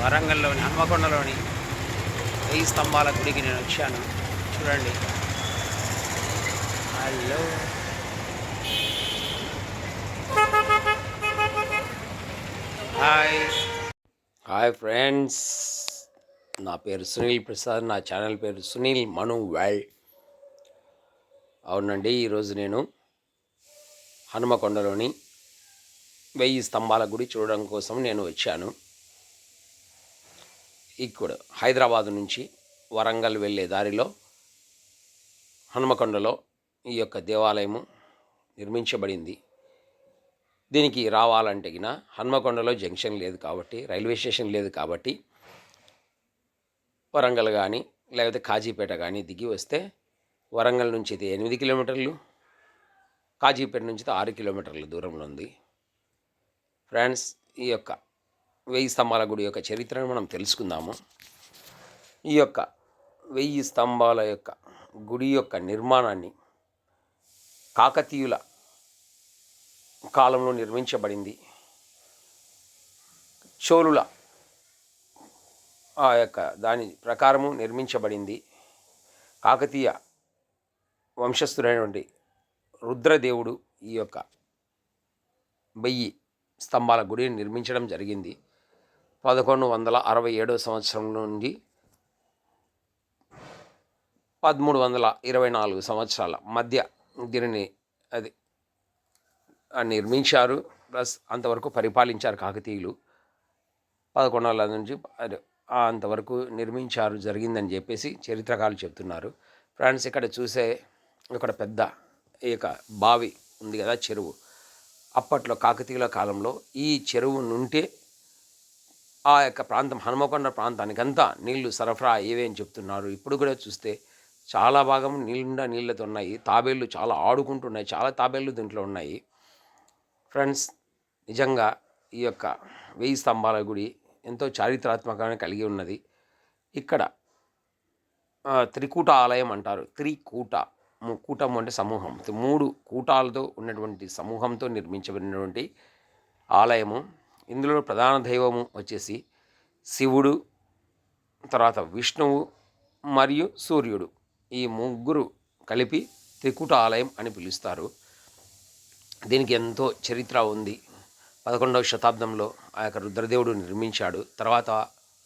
వరంగల్లోని హన్మకొండలోని వెయ్యి స్తంభాల గుడికి నేను వచ్చాను. చూడండి. హలో. హాయ్. Hi friends. నా పేరు సునీల్ ప్రసాద్. నా ఛానల్ పేరు సునీల్ మను వరల్డ్ అవునండి ఈరోజు నేను హనుమకొండలోని వెయ్యి స్తంభాల గుడి చూడడం కోసం నేను వచ్చాను. ఇక్కడ హైదరాబాద్ నుంచి వరంగల్ వెళ్ళే దారిలో హనుమకొండలో ఈ యొక్క దేవాలయము నిర్మించబడింది. దీనికి రావాలంటే గిన హన్మకొండలో జంక్షన్ లేదు కాబట్టి రైల్వే స్టేషన్ లేదు కాబట్టి వరంగల్ కానీ లేకపోతే కాజీపేట కానీ దిగి వస్తే వరంగల్ నుంచి అయితే ఎనిమిది కిలోమీటర్లు కాజీపేట నుంచి అయితే ఆరు కిలోమీటర్ల దూరంలో ఉంది. ఫ్రెండ్స్ ఈ యొక్క వెయ్యి స్తంభాల గుడి యొక్క చరిత్రను మనం తెలుసుకుందాము. ఈ యొక్క వెయ్యి స్తంభాల యొక్క గుడి యొక్క నిర్మాణాన్ని కాకతీయుల కాలంలో నిర్మించబడింది. చోళుల ఆ యొక్క దాని ప్రకారము నిర్మించబడింది. కాకతీయ వంశస్థుడైనటువంటి రుద్రదేవుడు ఈ యొక్క వెయ్యి స్తంభాల గుడిని నిర్మించడం జరిగింది. పదకొండు వందల అరవై ఏడవ సంవత్సరం నుండి పదమూడు వందల ఇరవై నాలుగు సంవత్సరాల మధ్య దీనిని అది నిర్మించారు. ప్లస్ అంతవరకు పరిపాలించారు కాకతీయులు. పదకొండు వందల నుంచి అంతవరకు నిర్మించారు జరిగిందని చెప్పేసి చరిత్రకారులు చెప్తున్నారు. ఫ్రెండ్స్ ఇక్కడ చూసే ఇక్కడ పెద్ద ఈ యొక్క బావి ఉంది కదా చెరువు. అప్పట్లో కాకతీయుల కాలంలో ఈ చెరువు నుంటే ఆ యొక్క ప్రాంతం హనుమకొండ ప్రాంతానికంతా నీళ్ళు సరఫరా అయ్యేవి అని చెప్తున్నారు. ఇప్పుడు కూడా చూస్తే చాలా భాగం నీళ్ళుండా నీళ్ళతో ఉన్నాయి. తాబేళ్ళు చాలా ఆడుకుంటున్నాయి. చాలా తాబేళ్ళు దీంట్లో ఉన్నాయి. ఫ్రెండ్స్ నిజంగా ఈ యొక్క వెయ్యి స్తంభాల గుడి ఎంతో చారిత్రాత్మకంగా కలిగి ఉన్నది. ఇక్కడ త్రికూట ఆలయం అంటారు. త్రికూట కూటము అంటే సమూహం. మూడు కూటాలతో ఉన్నటువంటి సమూహంతో నిర్మించబడినటువంటి ఆలయము. ఇందులో ప్రధాన దైవము వచ్చేసి శివుడు తర్వాత విష్ణువు మరియు సూర్యుడు. ఈ ముగ్గురు కలిపి త్రికూట ఆలయం అని పిలుస్తారు. దీనికి ఎంతో చరిత్ర ఉంది. పదకొండవ శతాబ్దంలో ఆ యొక్క రుద్రదేవుడు నిర్మించాడు. తర్వాత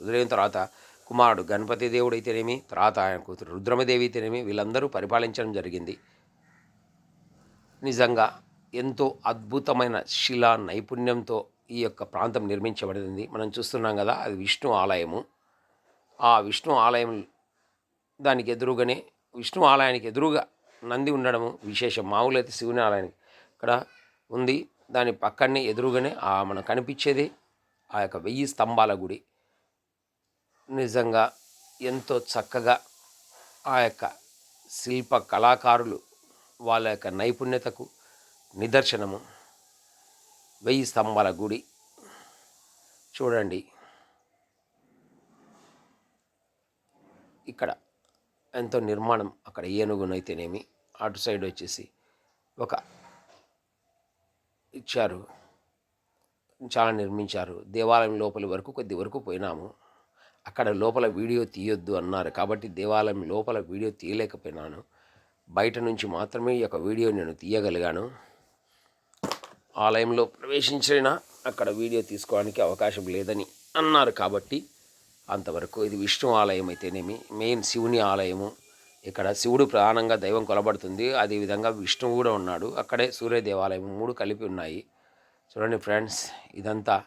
రుద్రదేవుని తర్వాత కుమారుడు గణపతి దేవుడు అయితేనేమి తర్వాత ఆయన కూతురు రుద్రమదేవి అయితేనేమి వీళ్ళందరూ పరిపాలించడం జరిగింది. నిజంగా ఎంతో అద్భుతమైన శిలా నైపుణ్యంతో ఈ యొక్క ప్రాంతం నిర్మించబడింది. మనం చూస్తున్నాం కదా అది విష్ణు ఆలయము. ఆ విష్ణు ఆలయం దానికి ఎదురుగానే విష్ణు ఆలయానికి ఎదురుగా నంది ఉండడము విశేషం. మామూలు అయితే శివుని ఆలయానికి ఇక్కడ ఉంది. దాని పక్కనే ఎదురుగానే ఆ మనకు కనిపించేది ఆ యొక్క వెయ్యి స్తంభాల గుడి. నిజంగా ఎంతో చక్కగా ఆ యొక్క శిల్ప కళాకారులు వాళ్ళ యొక్క నైపుణ్యతకు నిదర్శనము. వెయ్యి స్తంభాల గుడి. చూడండి. ఇక్కడ ఎంతో నిర్మాణం అక్కడ ఏనుగునైతేనేమి అటు సైడ్ వచ్చేసి ఒక ఇచ్చారు. చాలా నిర్మించారు. దేవాలయం లోపలి వరకు కొద్ది వరకు పోయినాము. అక్కడ లోపల వీడియో తీయొద్దు అన్నారు. కాబట్టి దేవాలయం లోపల వీడియో తీయలేకపోయినాను. బయట నుంచి మాత్రమే ఈ యొక్క వీడియో నేను తీయగలిగాను. ఆలయంలో ప్రవేశించిన అక్కడ వీడియో తీసుకోవడానికి అవకాశం లేదని అన్నారు కాబట్టి అంతవరకు ఇది విష్ణు ఆలయం అయితేనేమి మెయిన్ శివుని ఆలయము. ఇక్కడ శివుడు ప్రధానంగా దైవం కొలబడుతుంది. అదేవిధంగా విష్ణువు కూడా ఉన్నాడు. అక్కడే సూర్య దేవాలయం మూడు కలిపి ఉన్నాయి. చూడండి ఫ్రెండ్స్ ఇదంతా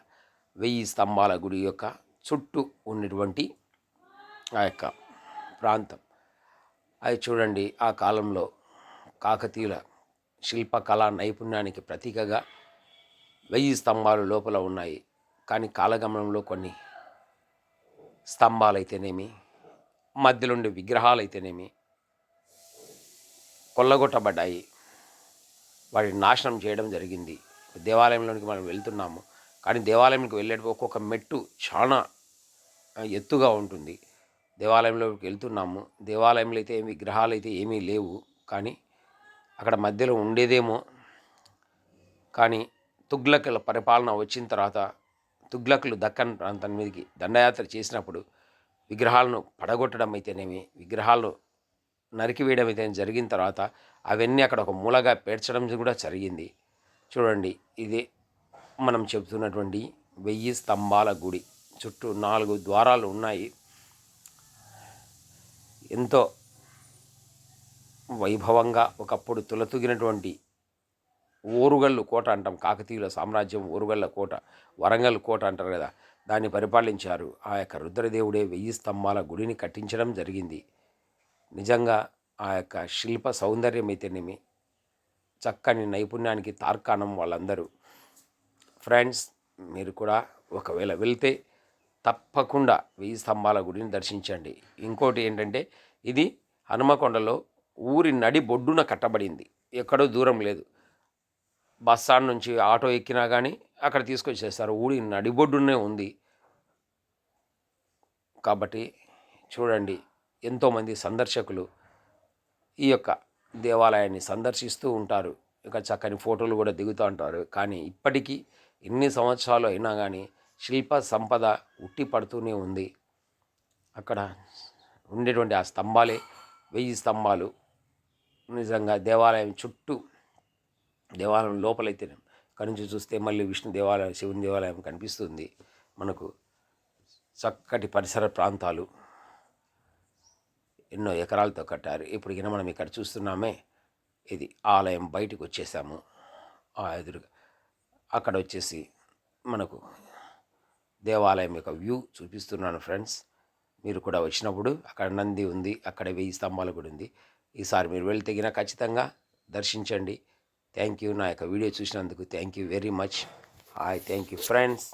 వెయ్యి స్తంభాల గుడి యొక్క చుట్టూ ఉన్నటువంటి ఆ యొక్క ప్రాంతం. అది చూడండి ఆ కాలంలో కాకతీయుల శిల్పకళా నైపుణ్యానికి ప్రతీకగా వెయ్యి స్తంభాలు లోపల ఉన్నాయి. కానీ కాలగమనంలో కొన్ని స్తంభాలు అయితేనేమి మధ్యలో ఉండే విగ్రహాలు అయితేనేమి కొల్లగొట్టబడ్డాయి. వాటిని నాశనం చేయడం జరిగింది. దేవాలయంలోనికి మనం వెళ్తున్నాము. కానీ దేవాలయంకి వెళ్ళేటప్పుడు ఒక్కొక్క మెట్టు చాలా ఎత్తుగా ఉంటుంది. దేవాలయంలోకి వెళ్తున్నాము. దేవాలయంలో అయితే ఏమి విగ్రహాలు అయితే ఏమీ లేవు. కానీ అక్కడ మధ్యలో ఉండేదేమో. కానీ తుగ్లకుల పరిపాలన వచ్చిన తర్వాత తుగ్లకులు దక్కన్ ప్రాంతం మీదకి దండయాత్ర చేసినప్పుడు విగ్రహాలను పడగొట్టడం అయితేనేమి విగ్రహాలను నరికివేయడం అయితే జరిగిన తర్వాత అవన్నీ అక్కడ ఒక మూలగా పేర్చడం కూడా జరిగింది. చూడండి ఇది మనం చెబుతున్నటువంటి వెయ్యి స్తంభాల గుడి. చుట్టూ నాలుగు ద్వారాలు ఉన్నాయి. ఎంతో వైభవంగా ఒకప్పుడు తులతుగినటువంటి ఓరుగల్లు కోట అంటాం. కాకతీయుల సామ్రాజ్యం ఓరుగల్ల కోట వరంగల్ కోట అంటారు కదా. దాన్ని పరిపాలించారు. ఆ యొక్క రుద్రదేవుడే వెయ్యి స్తంభాల గుడిని కట్టించడం జరిగింది. నిజంగా ఆ యొక్క శిల్ప సౌందర్యం అయితేనేమి? చక్కని నైపుణ్యానికి తార్కాణం వాళ్ళందరూ. ఫ్రెండ్స్ మీరు కూడా ఒకవేళ వెళ్తే తప్పకుండా వెయ్యి స్తంభాల గుడిని దర్శించండి. ఇంకోటి ఏంటంటే ఇది హనుమకొండలో ఊరి నడి బొడ్డున కట్టబడింది. ఎక్కడో దూరం లేదు. బస్ స్టాండ్ నుంచి ఆటో ఎక్కినా కానీ అక్కడ తీసుకొచ్చేస్తారు. ఊరి నడిబొడ్డునే ఉంది. కాబట్టి చూడండి ఎంతోమంది సందర్శకులు ఈ యొక్క దేవాలయాన్ని సందర్శిస్తూ ఉంటారు. ఇక చక్కని ఫోటోలు కూడా దిగుతూ ఉంటారు. కానీ ఇప్పటికీ ఎన్ని సంవత్సరాలు అయినా కానీ శిల్ప సంపద ఉట్టి పడుతూనే ఉంది. అక్కడ ఉండేటువంటి ఆ స్తంభాలే వెయ్యి స్తంభాలు. నిజంగా దేవాలయం చుట్టూ దేవాలయం లోపలైతే అక్కడి నుంచి చూస్తే మళ్ళీ విష్ణు దేవాలయం శివుని దేవాలయం కనిపిస్తుంది. మనకు చక్కటి పరిసర ప్రాంతాలు ఎన్నో ఎకరాలతో కట్టారు. ఇప్పటికైనా మనం ఇక్కడ చూస్తున్నామే ఇది ఆలయం బయటకు వచ్చేసాము. ఆ ఎదురుగా అక్కడ వచ్చేసి మనకు దేవాలయం యొక్క వ్యూ చూపిస్తున్నాను ఫ్రెండ్స్. మీరు కూడా వచ్చినప్పుడు అక్కడ నంది ఉంది అక్కడ వెయ్యి స్తంభాలు కూడా ఉంది. ఈసారి మీరు వెళ్తే తగిన ఖచ్చితంగా దర్శించండి. థ్యాంక్ యూ నా యొక్క వీడియో చూసినందుకు thank you very much. Hi thank you friends